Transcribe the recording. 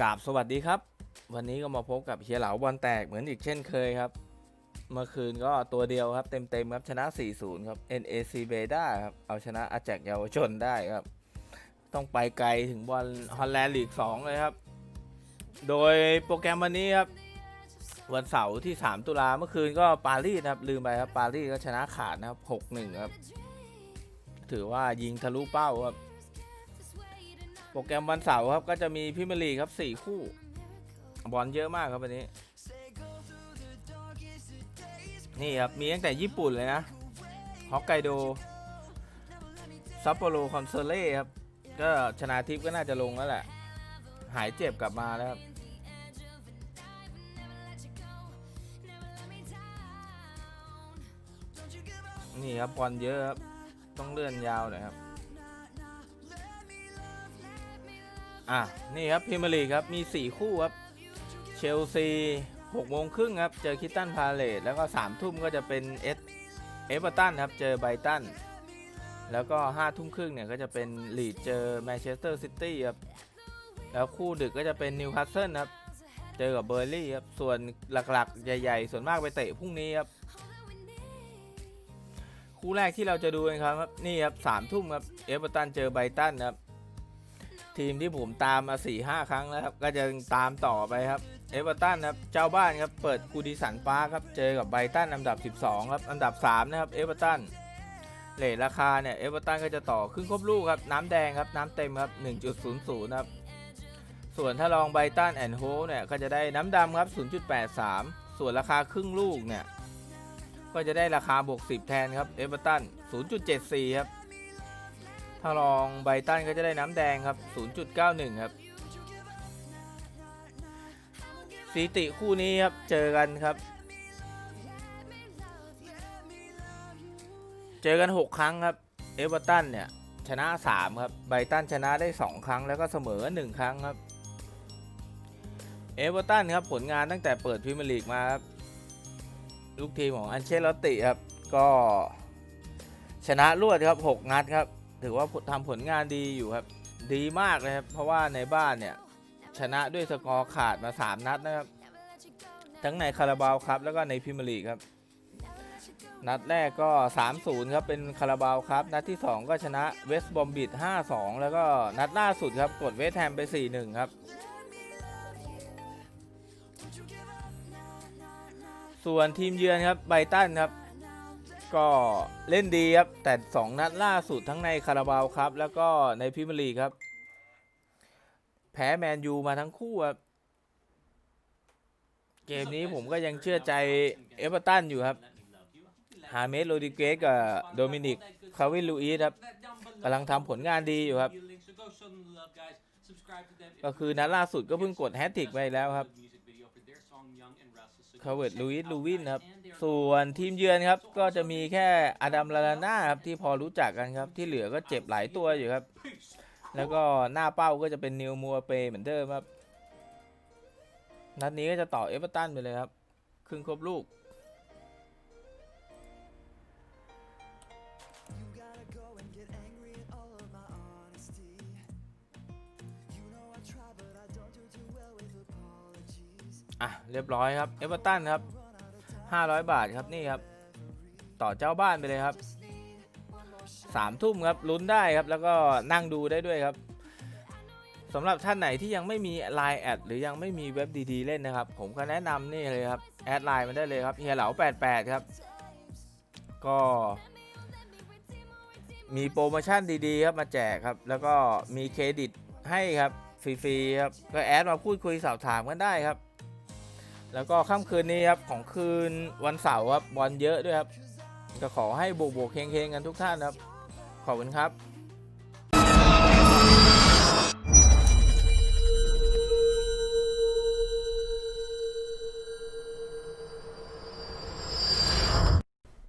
กราบสวัสดีครับ วันนี้ก็มาพบกับเฮียเหลาบอลแตกเหมือนอีกเช่นเคยครับ เมื่อคืนก็ตัวเดียวครับเต็มๆครับชนะ 4-0 ครับ NAC Beta ครับเอาชนะอาแจกเยาวชนได้ครับ ต้องไปไกลถึงบอลฮอลแลนด์ลีก 2 เลยครับ โดยโปรแกรมวันนี้ครับ วันเสาร์ที่ 3 ตุลาเมื่อคืนก็ปารีสครับลืมไปครับปารีสก็ชนะขาดนะครับ 6-1 ครับ ถือว่ายิงทะลุเป้าครับ รแกรมวันเสาร์ครับก็จะมีพิมยร์ลีครับ 4 คู่ บอลเยอะมากครับวันนี้ นี่ครับ มีตั้งแต่ญี่ปุ่นเลยนะฮอกไกโดซัปโปโรคอนโซเล่ครับ ก็ชนะทิพย์ก็น่าจะลงแล้วแหละ หายเจ็บกลับมาแล้วครับนี่ครับบอลเยอะครับ ต้องเลื่อนยาวหน่อยครับ อะ นี่ครับพรีเมียร์ลีกครับ มี 4 คู่ครับ เชลซี6โมงครึ่งครับ เจอคิตตันพาเลตแล้วก็3ทุ่มก็จะเป็นเอสเอเวอร์ตันครับ เจอไบตัน แล้วก็5ทุ่มครึ่งเนี่ย ก็จะเป็นลีดเจอแมนเชสเตอร์ซิตี้ครับ แล้วคู่ดึกก็จะเป็นนิวคาสเซิลครับ เจอกับเบอร์ลี่ครับ ส่วนหลักๆ ใหญ่ๆ ส่วนมากไปเตะพรุ่งนี้ครับ คู่แรกที่เราจะดูกันครับ นี่ครับสามทุ่มครับ เอเวอร์ตันเจอไบตันครับ ทีมที่ผมตามมา4ี่ห้าครั้งแล้วครับ ก็จะตามต่อไปครับ เอเวอร์ตันครับ เจ้าบ้านครับ เปิดกูดิสันปาร์ครับ เจอกับไบตันอันดับ 12 ครับ อันดับ 3 นะครับ เอเวอร์ตันเลทราคาเนี่ย เอเวอร์ตันก็จะต่อครึ่งครบลูกครับ น้ำแดงครับ น้ำเต็มครับ 1.00ครับ ส่วนถ้าลองไบตันแอนโฮเนี่ย ก็จะได้น้ำดำครับ 0.83 ส่วนราคาครึ่งลูกเนี่ย ก็จะได้ราคาบวก 10 แทนครับ เอเวอร์ตัน0.74 ครับ ถ้าลองไบตันก็จะได้น้ำแดงครับ 0.91 ครับสถิติคู่นี้ครับ เจอกันครับ เจอกัน 6 ครั้งครับ เอเวอร์ตันเนี่ย ชนะ 3 ครับ ไบตันชนะได้ 2 ครั้งแล้วก็เสมอ 1 ครั้งครับ เอเวอร์ตันครับ ผลงานตั้งแต่เปิดพรีเมียร์ลีกมาครับ ลูกทีมของอันเชลลอตติครับ ก็ชนะรวดครับ 6 นัดครับ ถือว่าทำผลงานดีอยู่ครับ ดีมากเลยครับ เพราะว่าในบ้านเนี่ย ชนะด้วยสกอร์ขาดมา 3 นัดนะครับ ทั้งในคาราบาวครับแล้วก็ในพรีเมียร์ลีครับ นัดแรกก็ 3-0 ครับ เป็นคาราบาวครับ นัดที่ 2 ก็ชนะเวสต์บอมบิด5-2 แล้วก็นัดล่าสุดครับ กดเวสต์แฮมไป 4-1 ครับส่วนทีมเยือนครับไบตันครับ ก็เล่นดีครับ แต่ 2 นัดล่าสุดทั้งในคาราบาวครับ แล้วก็ในพรีเมียร์ลีครับ แพ้แมนยูมาทั้งคู่ครับ เกมนี้ผมก็ยังเชื่อใจเอเวอร์ตันอยู่ครับ ฮาเมสโรดิเกสกับโดมินิก คาวินลูอีสครับกำลังทำผลงานดีอยู่ครับ ก็คือนัดล่าสุดก็เพิ่งกดแฮตติกไปแล้วครับ คาเวิร์ดลูอิสลูวินครับ ส่วนทีมเยือนครับ ก็จะมีแค่อดัมลาลาน่าครับที่พอรู้จักกันครับ ที่เหลือก็เจ็บหลายตัวอยู่ครับ แล้วก็หน้าเป้าก็จะเป็นนิวมัวเปเหมือนเดิมครับ นัดนี้ก็จะต่อเอเวอร์ตันไปเลยครับ ครึ่งครบลูก อะเรียบร้อยครับเอเวอร์ตันครับ 500 บาทครับนี่ครับ ต่อเจ้าบ้านไปเลยครับสามทุ่มครับลุ้นได้ครับ แล้วก็นั่งดูได้ด้วยครับสำหรับท่านไหนที่ยังไม่มี Line แอดหรือยังไม่มีเว็บดีๆเล่นนะครับ ผมก็แนะนำนี่เลยครับ แอดไลน์มาได้เลยครับเฮียเหลา88 ครับ ก็มีโปรโมชั่นดีๆครับมาแจกครับ แล้วก็มีเครดิตให้ครับฟรีๆครับ ก็แอดมาพูดคุยสอบถามกันได้ครับ แล้วก็ค่ำคืนนี้ครับของคืนวันเสาร์ครับบอลเยอะด้วยครับก็ขอให้บวกบวกๆเฮงๆกันทุกท่านครับ ขอบคุณครับ